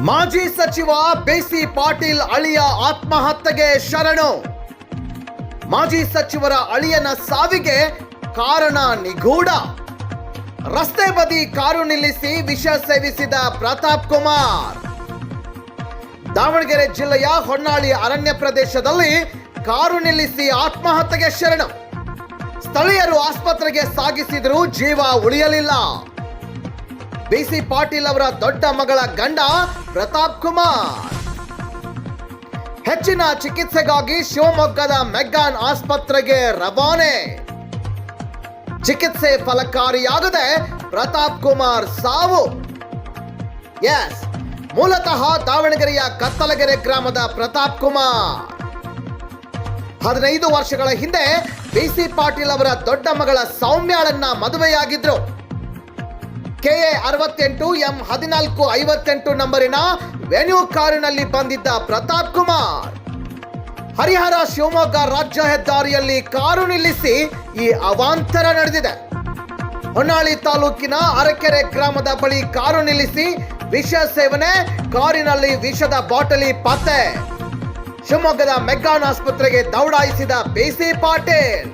ಮಾಜಿ ಸಚಿವ ಬಿಸಿ ಪಾಟೀಲ್ ಅಳಿಯ ಆತ್ಮಹತ್ಯೆಗೆ ಶರಣು. ಮಾಜಿ ಸಚಿವರ ಅಳಿಯನ ಸಾವಿಗೆ ಕಾರಣ ನಿಗೂಢ. ರಸ್ತೆ ಬದಿ ಕಾರು ನಿಲ್ಲಿಸಿ ವಿಷ ಸೇವಿಸಿದ ಪ್ರತಾಪ್ ಕುಮಾರ್. ದಾವಣಗೆರೆ ಜಿಲ್ಲೆಯ ಹೊನ್ನಾಳಿ ಅರಣ್ಯ ಪ್ರದೇಶದಲ್ಲಿ ಕಾರು ನಿಲ್ಲಿಸಿ ಆತ್ಮಹತ್ಯೆಗೆ ಶರಣು. ಸ್ಥಳೀಯರು ಆಸ್ಪತ್ರೆಗೆ ಸಾಗಿಸಿದರೂ ಜೀವ ಉಳಿಯಲಿಲ್ಲ. ಬಿಸಿ ಪಾಟೀಲ್ ಅವರ ದೊಡ್ಡ ಮಗಳ ಗಂಡ ಪ್ರತಾಪ್ ಕುಮಾರ್. ಹೆಚ್ಚಿನ ಚಿಕಿತ್ಸೆಗಾಗಿ ಶಿವಮೊಗ್ಗದ ಮೆಗ್ಗಾನ್ ಆಸ್ಪತ್ರೆಗೆ ರವಾನೆ. ಚಿಕಿತ್ಸೆ ಫಲಕಾರಿಯಾಗದೆ ಪ್ರತಾಪ್ ಕುಮಾರ್ ಸಾವು. ಎಸ್, ಮೂಲತಃ ದಾವಣಗೆರೆಯ ಕತ್ತಲಗೆರೆ ಗ್ರಾಮದ ಪ್ರತಾಪ್ ಕುಮಾರ್. ಹದಿನೈದು ವರ್ಷಗಳ ಹಿಂದೆ ಬಿಸಿ ಪಾಟೀಲ್ ಅವರ ದೊಡ್ಡ ಮಗಳ ಸೌಮ್ಯಾಳನ್ನ ಮದುವೆಯಾಗಿದ್ರು. ಕೆಎ ಅರವತ್ತೆಂಟು ಎಂ ಹದಿನಾಲ್ಕು ಐವತ್ತೆಂಟು ನಂಬರಿನ ವೆನ್ಯೂ ಕಾರಿನಲ್ಲಿ ಬಂದಿದ್ದ ಪ್ರತಾಪ್ ಕುಮಾರ್. ಹರಿಹರ ಶಿವಮೊಗ್ಗ ರಾಜ್ಯ ಹೆದ್ದಾರಿಯಲ್ಲಿ ಕಾರು ನಿಲ್ಲಿಸಿ ಈ ಅವಾಂತರ ನಡೆದಿದೆ. ಹೊನ್ನಾಳಿ ತಾಲೂಕಿನ ಅರಕೆರೆ ಗ್ರಾಮದ ಬಳಿ ಕಾರು ನಿಲ್ಲಿಸಿ ವಿಷ ಸೇವನೆ, ಕಾರಿನಲ್ಲಿ ವಿಷದ ಬಾಟಲಿ ಪತ್ತೆ. ಶಿವಮೊಗ್ಗದ ಮೆಗ್ಗಾನ್ ಆಸ್ಪತ್ರೆಗೆ ದೌಡಾಯಿಸಿದ ಬಿಸಿ ಪಾಟೀಲ್.